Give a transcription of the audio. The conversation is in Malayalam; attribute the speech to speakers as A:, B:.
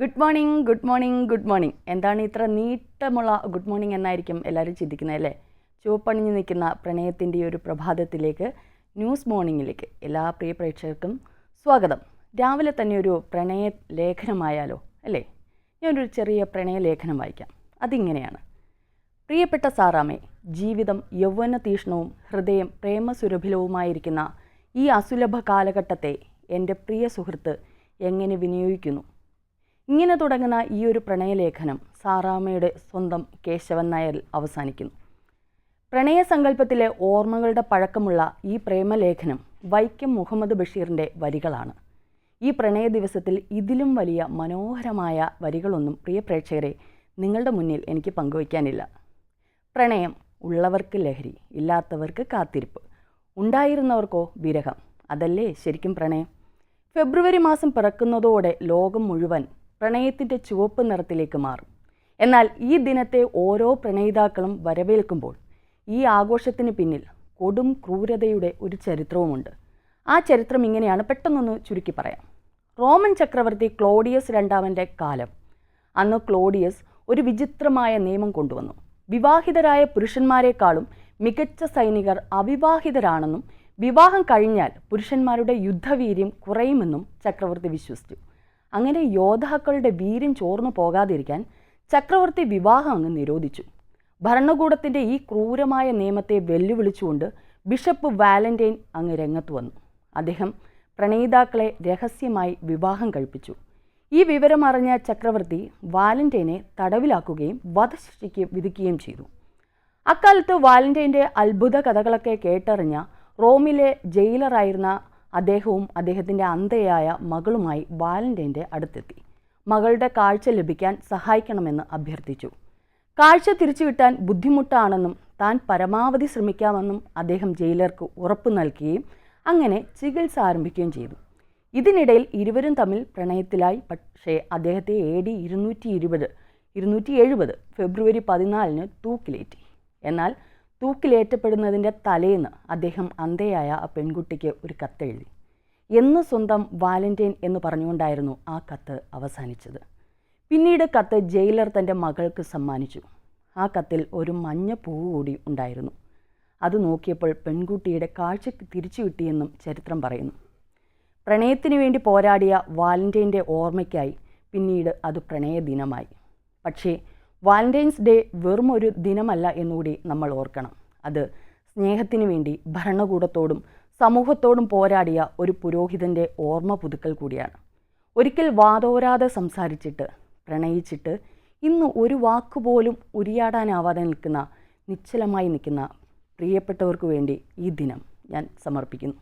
A: Good morning good morning good morning എന്താണ് ഇത്ര നീട്ടമുള്ള ഗുഡ് മോർണിംഗ് എന്നായിരിക്കും എല്ലാവരും ചിന്തിക്കുന്നത് അല്ലേ? ചുവപ്പണിഞ്ഞു നിൽക്കുന്ന പ്രണയത്തിന്റെ ഒരു പ്രഭാതത്തിലേക്ക് ന്യൂസ് മോർണിംഗിലേക്ക് എല്ലാ പ്രിയ പ്രേക്ഷകർക്കും സ്വാഗതം. രാവിലെ തന്നെ ഒരു പ്രണയ ലേഖനമായാലോ അല്ലേ? ഞാനൊരു ചെറിയ പ്രണയ ലേഖനം വായിക്കാം. അതിങ്ങനെയാണ്. പ്രിയപ്പെട്ട സാറാമേ ജീവിതം യൗവന തീഷ്ണവും ഹൃദയം പ്രേമസുരഭിലവുമായിരിക്കുന്ന ഈ അസുലഭ കാലഘട്ടത്തെ എന്റെ പ്രിയ സുഹൃത്ത് എങ്ങനെ വിനിയോഗിക്കുന്നു? ഇങ്ങനെ തുടങ്ങുന്ന ഈ ഒരു പ്രണയലേഖനം സാറാമ്മയുടെ സ്വന്തം കേശവൻ നായരിൽ അവസാനിക്കുന്നു. പ്രണയസങ്കല്പത്തിലെ ഓർമ്മകളുടെ പഴക്കമുള്ള ഈ പ്രേമലേഖനം വൈക്കം മുഹമ്മദ് ബഷീറിന്റെ വരികളാണ്. ഈ പ്രണയ ദിവസത്തിൽ ഇതിലും വലിയ മനോഹരമായ വരികളൊന്നും പ്രിയ പ്രേക്ഷകരെ നിങ്ങളുടെ മുന്നിൽ എനിക്ക് പങ്കുവയ്ക്കാനില്ല. പ്രണയം ഉള്ളവർക്ക് ലഹരി ഇല്ലാത്തവർക്ക് കാത്തിരിപ്പ് ഉണ്ടായിരുന്നവർക്കോ വിരഹം അതല്ലേ ശരിക്കും പ്രണയം? ഫെബ്രുവരി മാസം പിറക്കുന്നതോടെ ലോകം മുഴുവൻ പ്രണയത്തിന്റെ ചുവപ്പ് നിറത്തിലേക്ക് മാറും. എന്നാൽ ഈ ദിനത്തെ ഓരോ പ്രണയിതാക്കളും വരവേൽക്കുമ്പോൾ ഈ ആഘോഷത്തിന് പിന്നിൽ കൊടും ക്രൂരതയുടെ ഒരു ചരിത്രവുമുണ്ട്. ആ ചരിത്രം ഇങ്ങനെയാണ് പെട്ടെന്നൊന്ന് ചുരുക്കി പറയാം. റോമൻ ചക്രവർത്തി ക്ലോഡിയസ് രണ്ടാമന്റെ കാലം. അന്ന് ക്ലോഡിയസ് ഒരു വിചിത്രമായ നിയമം കൊണ്ടുവന്നു. വിവാഹിതരായ പുരുഷന്മാരെക്കാളും മികച്ച സൈനികർ അവിവാഹിതരാണെന്നും വിവാഹം കഴിഞ്ഞാൽ പുരുഷന്മാരുടെ യുദ്ധവീര്യം കുറയുമെന്നും ചക്രവർത്തി വിശ്വസിച്ചു. അങ്ങനെ യോദ്ധാക്കളുടെ വീര്യം ചോർന്നു പോകാതിരിക്കാൻ ചക്രവർത്തി വിവാഹം അങ്ങ് നിരോധിച്ചു. ഭരണകൂടത്തിന്റെ ഈ ക്രൂരമായ നിയമത്തെ വെല്ലുവിളിച്ചുകൊണ്ട് ബിഷപ്പ് വാലന്റൈൻ അങ്ങ് രംഗത്ത് വന്നു. അദ്ദേഹം പ്രണയിതാക്കളെ രഹസ്യമായി വിവാഹം കഴിപ്പിച്ചു. ഈ വിവരം അറിഞ്ഞ ചക്രവർത്തി വാലന്റൈനെ തടവിലാക്കുകയും വധശിക്ഷയ്ക്ക് വിധിക്കുകയും ചെയ്തു. അക്കാലത്ത് വാലന്റൈന്റെ അത്ഭുത കഥകളൊക്കെ കേട്ടറിഞ്ഞ റോമിലെ ജയിലറായിരുന്ന അദ്ദേഹവും അദ്ദേഹത്തിന്റെ അന്തയായ മകളുമായി വാലന്റൈന്റെ അടുത്തെത്തി. മകളുടെ കാഴ്ച ലഭിക്കാൻ സഹായിക്കണമെന്ന് അഭ്യർത്ഥിച്ചു. കാഴ്ച തിരിച്ചു കിട്ടാൻ ബുദ്ധിമുട്ടാണെന്നും താൻ പരമാവധി ശ്രമിക്കാമെന്നും അദ്ദേഹം ജയിലർക്ക് ഉറപ്പ് നൽകുകയും അങ്ങനെ ചികിത്സ ആരംഭിക്കുകയും ചെയ്തു. ഇതിനിടയിൽ ഇരുവരും തമ്മിൽ പ്രണയത്തിലായി. പക്ഷേ അദ്ദേഹത്തെ എ ഡി ഇരുന്നൂറ്റി ഇരുപത് ഇരുന്നൂറ്റി എഴുപത് ഫെബ്രുവരി പതിനാലിന് തൂക്കിലേറ്റി. എന്നാൽ തൂക്കിലേറ്റപ്പെടുന്നതിന്റെ തലേന്ന് അദ്ദേഹം അന്തയായ ആ പെൺകുട്ടിക്ക് ഒരു കത്തെഴുതി. എന്ന് സ്വന്തം വാലന്റൈൻ എന്ന് പറഞ്ഞുകൊണ്ടായിരുന്നു ആ കത്ത് അവസാനിച്ചത്. പിന്നീട് കത്ത് ജയിലർ തന്റെ മകൾക്ക് സമ്മാനിച്ചു. ആ കത്തിൽ ഒരു മഞ്ഞ പൂവ് കൂടി ഉണ്ടായിരുന്നു. അത് നോക്കിയപ്പോൾ പെൺകുട്ടിയുടെ കാഴ്ചക്ക് തിരിച്ചു കിട്ടിയെന്നും ചരിത്രം പറയുന്നു. പ്രണയത്തിനു വേണ്ടി പോരാടിയ വാലന്റൈന്റെ ഓർമ്മയ്ക്കായി പിന്നീട് അത് പ്രണയ ദിനമായി പക്ഷേ വാലന്റൈൻസ് ഡേ വെറും ഒരു ദിനമല്ല എന്നുകൂടി നമ്മൾ ഓർക്കണം. അത് സ്നേഹത്തിനു വേണ്ടി ഭരണകൂടത്തോടും സമൂഹത്തോടും പോരാടിയ ഒരു പുരോഹിതന്റെ ഓർമ്മ പുതുക്കൽ കൂടിയാണ്. ഒരിക്കൽ വാതോരാതെ സംസാരിച്ചിട്ട് പ്രണയിച്ചിട്ട് ഇന്ന് ഒരു വാക്കുപോലും ഉരിയാടാനാവാതെ നിൽക്കുന്ന നിശ്ചലമായി നിൽക്കുന്ന പ്രിയപ്പെട്ടവർക്ക് വേണ്ടി ഈ ദിനം ഞാൻ സമർപ്പിക്കുന്നു.